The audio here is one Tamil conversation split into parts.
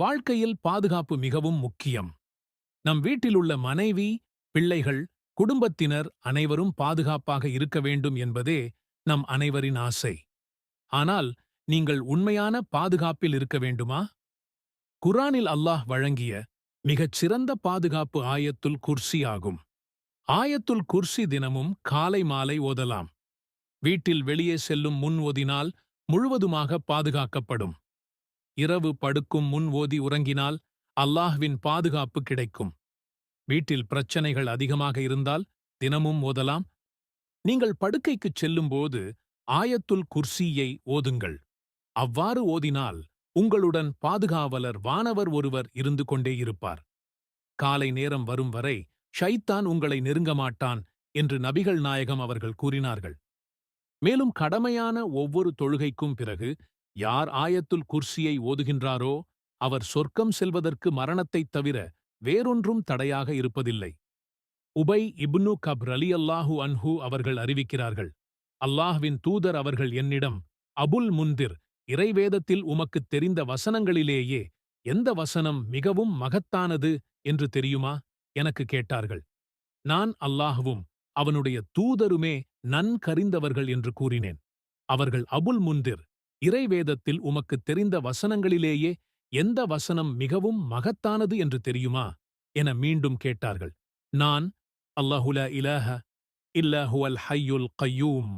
வாழ்க்கையில் பாதுகாப்பு மிகவும் முக்கியம். நம் வீட்டிலுள்ள மனைவி பிள்ளைகள் குடும்பத்தினர் அனைவரும் பாதுகாப்பாக இருக்க வேண்டும் என்பதே நம் அனைவரின் ஆசை. ஆனால் நீங்கள் உண்மையான பாதுகாப்பில் இருக்க வேண்டுமா? குரானில் அல்லாஹ் வழங்கிய மிகச் சிறந்த பாதுகாப்பு ஆயத்துல் குர்சி ஆகும். ஆயத்துல் குர்சி தினமும் காலை மாலை ஓதலாம். வீட்டில் வெளியே செல்லும் முன் ஓதினால் முழுவதுமாக பாதுகாக்கப்படும். இரவு படுக்கும் முன் ஓதி உறங்கினால் அல்லாஹ்வின் பாதுகாப்பு கிடைக்கும். வீட்டில் பிரச்சனைகள் அதிகமாக இருந்தால் தினமும் ஓதலாம். நீங்கள் படுக்கைக்குச் செல்லும்போது ஆயத்துல் குர்சியை ஓதுங்கள். அவ்வாறு ஓதினால் உங்களுடன் பாதுகாவலர் வானவர் ஒருவர் இருந்து கொண்டே இருப்பார். காலை நேரம் வரும் வரை ஷைத்தான் உங்களை நெருங்க மாட்டான் என்று நபிகள் நாயகம் அவர்கள் கூறினார்கள். மேலும் கடமையான ஒவ்வொரு தொழுகைக்கும் பிறகு யார் ஆயத்துல் குர்சியை ஓதுகின்றாரோ அவர் சொர்க்கம் செல்வதற்கு மரணத்தைத் தவிர வேறொன்றும் தடையாக இருப்பதில்லை. உபை இப்னு கப் அலி அல்லாஹு அன்ஹு அவர்கள் அறிவிக்கிறார்கள் அல்லாஹ்வின் தூதர் அவர்கள் என்னிடம் அபுல் முந்திர் இறைவேதத்தில் உமக்குத் தெரிந்த வசனங்களிலேயே எந்த வசனம் மிகவும் மகத்தானது என்று தெரியுமா? எனக்கு கேட்டார்கள். நான் அல்லாஹுவும் அவனுடைய தூதருமே நன்கறிந்தவர்கள் என்று கூறினேன். அவர்கள் அபுல் முந்திர் இறைவேதத்தில் உமக்குத் தெரிந்த வசனங்களிலேயே எந்த வசனம் மிகவும் மகத்தானது என்று தெரியுமா? என மீண்டும் கேட்டார்கள். நான் அல்லாஹுல இலஹ இல்லஹுவல் ஹையுல் கையூம்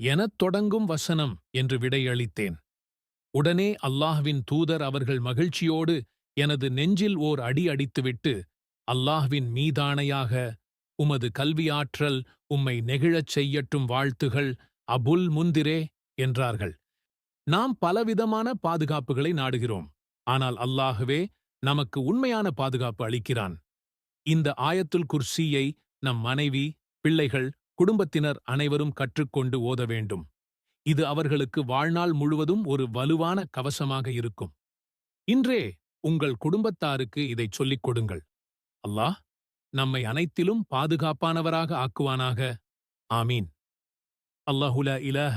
எனத் தொடங்கும் வசனம் என்று விடையளித்தேன். உடனே அல்லாஹ்வின் தூதர் அவர்கள் மகிழ்ச்சியோடு எனது நெஞ்சில் ஓர் அடி அடித்துவிட்டு அல்லாஹ்வின் மீதானையாக உமது கல்வியாற்றல் உம்மை நெகிழச் செய்யட்டும் வாழ்த்துகள் அபுல் முந்திரே என்றார்கள். நாம் பலவிதமான பாதுகாப்புகளை நாடுகிறோம். ஆனால் அல்லாஹுவே நமக்கு உண்மையான பாதுகாப்பு அளிக்கிறான். இந்த ஆயத்துல் குர்சியை நம் மனைவி பிள்ளைகள் குடும்பத்தினர் அனைவரும் கற்றுக்கொண்டு ஓத வேண்டும். இது அவர்களுக்கு வாழ்நாள் முழுவதும் ஒரு வலுவான கவசமாக இருக்கும். இன்றே உங்கள் குடும்பத்தாருக்கு இதைச் சொல்லிக் கொடுங்கள். அல்லாஹ் நம்மை அனைத்திலும் பாதுகாப்பானவராக ஆக்குவானாக. ஆமீன். அல்லாஹுல இலஹ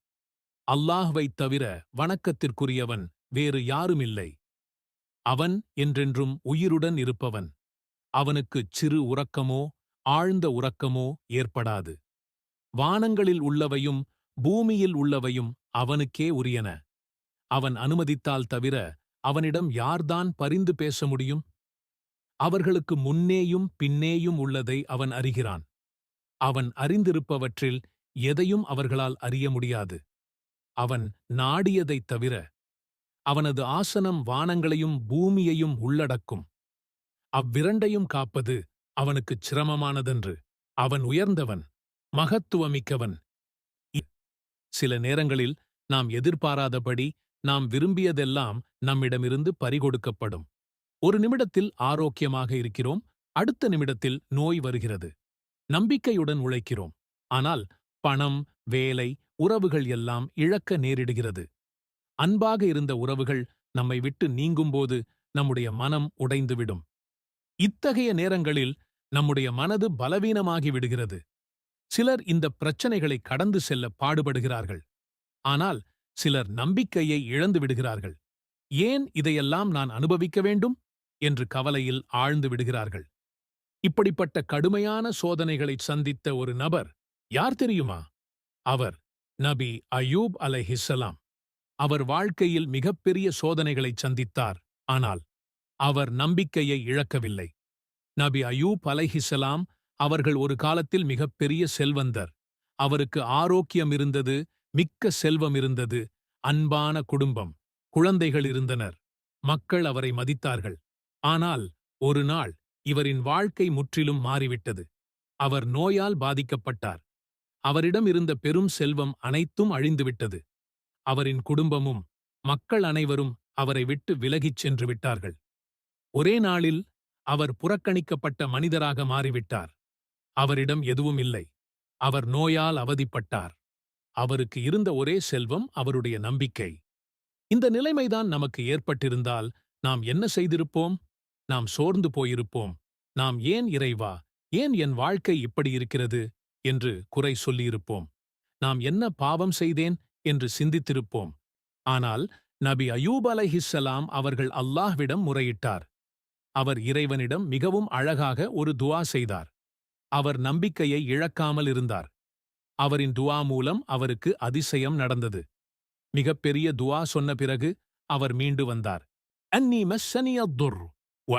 அல்லாஹ்வைத் தவிர வணக்கத்திற்குரியவன் வேறு யாருமில்லை. அவன் என்றென்றும் உயிருடன் இருப்பவன். அவனுக்குச் சிறு உறக்கமோ ஆழ்ந்த உறக்கமோ ஏற்படாது. வானங்களில் உள்ளவையும் பூமியில் உள்ளவையும் அவனுக்கே உரியன. அவன் அனுமதித்தால் தவிர அவனிடம் யார்தான் பரிந்து பேச முடியும்? அவர்களுக்கு முன்னேயும் பின்னேயும் உள்ளதை அவன் அறிகிறான். அவன் அறிந்திருப்பவற்றில் எதையும் அவர்களால் அறிய முடியாது. அவன் நாடியதைத் தவிர அவனது ஆசனம் வானங்களையும் பூமியையும் உள்ளடக்கும். அவ்விரண்டையும் காப்பது அவனுக்குச் சிரமமானதென்று அவன் உயர்ந்தவன் மகத்துவமிக்கவன். சில நேரங்களில் நாம் எதிர்பாராதபடி நாம் விரும்பியதெல்லாம் நம்மிடமிருந்து பறிகொடுக்கப்படும். ஒரு நிமிடத்தில் ஆரோக்கியமாக இருக்கிறோம் அடுத்த நிமிடத்தில் நோய் வருகிறது. நம்பிக்கையுடன் உழைக்கிறோம். ஆனால் பணம் வேலை உறவுகள் எல்லாம் இழக்க நேரிடுகிறது. அன்பாக இருந்த உறவுகள் நம்மை விட்டு நீங்கும்போது நம்முடைய மனம் உடைந்துவிடும். இத்தகைய நேரங்களில் நம்முடைய மனது பலவீனமாகி விடுகிறது. சிலர் இந்த பிரச்சனைகளை கடந்து செல்ல பாடுபடுகிறார்கள். ஆனால் சிலர் நம்பிக்கையை இழந்து விடுகிறார்கள். ஏன் இதையெல்லாம் நான் அனுபவிக்க வேண்டும்? என்று கவலையில் ஆழ்ந்து விடுகிறார்கள். இப்படிப்பட்ட கடுமையான சோதனைகளை சந்தித்த ஒரு நபர் யார் தெரியுமா? அவர் நபி அயூப் அலைஹிஸ்ஸலாம் அவர் வாழ்க்கையில் மிகப்பெரிய சோதனைகளைச் சந்தித்தார். ஆனால் அவர் நம்பிக்கையை இழக்கவில்லை. நபி அயூப் அலைஹிஸ்ஸலாம் அவர்கள் ஒரு காலத்தில் மிகப்பெரிய செல்வந்தர். அவருக்கு ஆரோக்கியம் இருந்தது மிக்க செல்வம் இருந்தது அன்பான குடும்பம் குழந்தைகள் இருந்தனர். மக்கள் அவரை மதித்தார்கள். ஆனால் ஒரு நாள் இவரின் வாழ்க்கை முற்றிலும் மாறிவிட்டது. அவர் நோயால் பாதிக்கப்பட்டார். அவரிடம் இருந்த பெரும் செல்வம் அனைத்தும் அழிந்துவிட்டது. அவரின் குடும்பமும் மக்கள் அனைவரும் அவரை விட்டு விலகிச் சென்று விட்டார்கள். ஒரே நாளில் அவர் புறக்கணிக்கப்பட்ட மனிதராக மாறிவிட்டார். அவரிடம் எதுவும் இல்லை. அவர் நோயால் அவதிப்பட்டார். அவருக்கு இருந்த ஒரே செல்வம் அவருடைய நம்பிக்கை. இந்த நிலைமைதான் நமக்கு ஏற்பட்டிருந்தால் நாம் என்ன செய்திருப்போம்? நாம் சோர்ந்து போயிருப்போம். நாம் ஏன் இறைவா? ஏன் என் வாழ்க்கை இப்படி இருக்கிறது? என்று குறை சொல்லியிருப்போம். நாம் என்ன பாவம் செய்தேன் என்று சிந்தித்திருப்போம். ஆனால் நபி அயூப் அலைஹிஸ்ஸலாம் அவர்கள் அல்லாஹ்விடம் முறையிட்டார். அவர் இறைவனிடம் மிகவும் அழகாக ஒரு துவா செய்தார். அவர் நம்பிக்கையை இழக்காமல் இருந்தார். அவரின் துவா மூலம் அவருக்கு அதிசயம் நடந்தது. மிகப்பெரிய துவா சொன்ன பிறகு அவர் மீண்டு வந்தார். அன்னி மஸ்ஸனிய துர் வ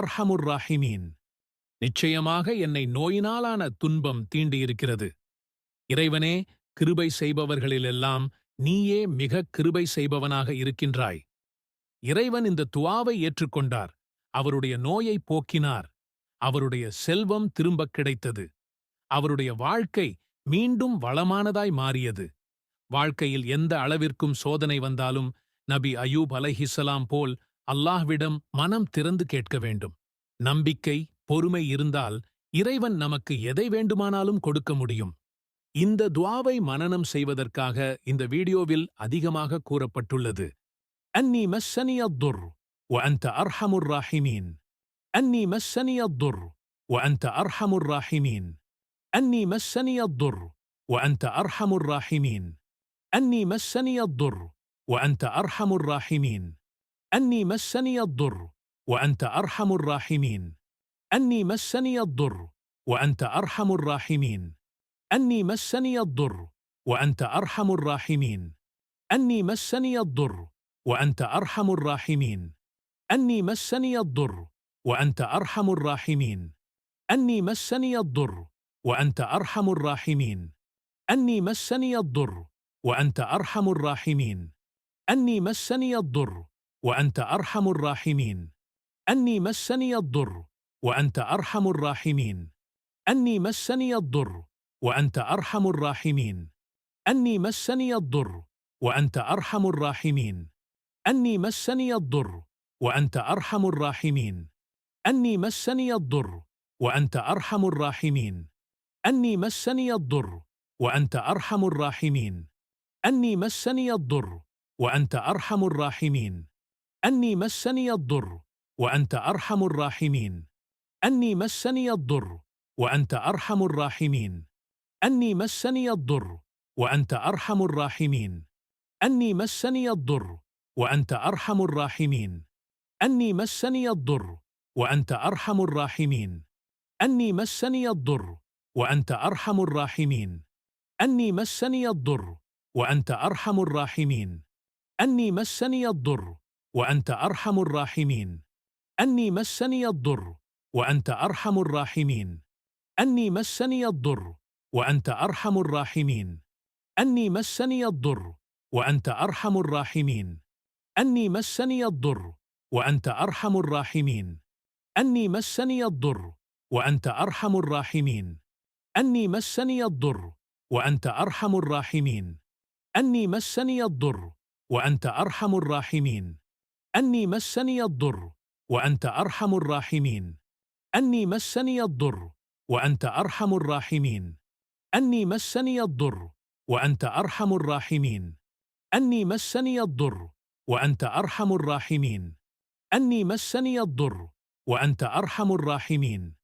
அர்ஹமுர் ராஹிமீன். நிச்சயமாக என்னை நோயினாலான துன்பம் தீண்டியிருக்கிறது. இறைவனே கிருபை செய்பவர்களிலெல்லாம் நீயே மிக கிருபை செய்பவனாக இருக்கின்றாய். இறைவன் இந்த துவாவை ஏற்றுக்கொண்டார். அவருடைய நோயை போக்கினார். அவருடைய செல்வம் திரும்பக் கிடைத்தது. அவருடைய வாழ்க்கை மீண்டும் வளமானதாய் மாறியது. வாழ்க்கையில் எந்த அளவிற்கும் சோதனை வந்தாலும் நபி அயூப் அலைஹிஸ்ஸலாம் போல் அல்லாஹ்விடம் மனம் திறந்து கேட்க வேண்டும். நம்பிக்கை பொறுமை இருந்தால் இறைவன் நமக்கு எதை வேண்டுமானாலும் கொடுக்க முடியும் இந்த துவாவை மனனம் செய்வதற்காக இந்த வீடியோவில் அதிகமாக கூறப்பட்டுள்ளது அன்னி மஸ்ஸனி அத்துர் وأنت أرحم الراحمين أني مسني الضر وأنت أرحم الراحمين أني مسني الضر وأنت أرحم الراحمين أني مسني الضر وأنت أرحم الراحمين أني مسني الضر وأنت أرحم الراحمين أني مسني الضر وأنت أرحم الراحمين. أني مسني الضر وأنت أرحم الراحمين. أني مسني الضر وأنت أرحم الراحمين. أني مسني الضر وأنت أرحم الراحمين. أني مسني الضر وأنت أرحم الراحمين. أني مسني الضر وأنت أرحم الراحمين. أني مسني الضر وأنت أرحم الراحمين. أني مسني الضر وأنت أرحم الراحمين. أني مسني الضر وأنت أرحم الراحمين. أني مسني الضر وأنت أرحم الراحمين. أني مسني الضر وأنت أرحم الراحمين. أني مسني الضر وأنت أرحم الراحمين. أني مسني الضر وأنت أرحم الراحمين. أني مسني الضر وأنت أرحم الراحمين. أني مسني الضر وأنت أرحم الراحمين. أني مسني الضر وأنت أرحم الراحمين. أني مسني الضر وأنت أرحم الراحمين. أني مسني الضر وأنت أرحم الراحمين. أني مسني الضر وأنت أرحم الراحمين. أني مسني الضر وأنت أرحم الراحمين. أني مسني الضر وأنت أرحم الراحمين. أني مسني الضر وأنت أرحم الراحمين. أني مسني الضر وأنت أرحم الراحمين. أني مسني الضر وأنت أرحم الراحمين. أني مسني الضر وأنت أرحم الراحمين. أني مسني الضر وأنت أرحم الراحمين. أني مسني الضر وأنت أرحم الراحمين. أني مسني الضر وأنت أرحم الراحمين. أني مسني الضر وأنت أرحم الراحمين. أني مسني الضر وأنت أرحم الراحمين. أني مسني الضر وأنت أرحم الراحمين. أني مسني الضر وأنت أرحم الراحمين. أني مسني الضر وأنت أرحم الراحمين. أني مسني الضر وأنت أرحم الراحمين.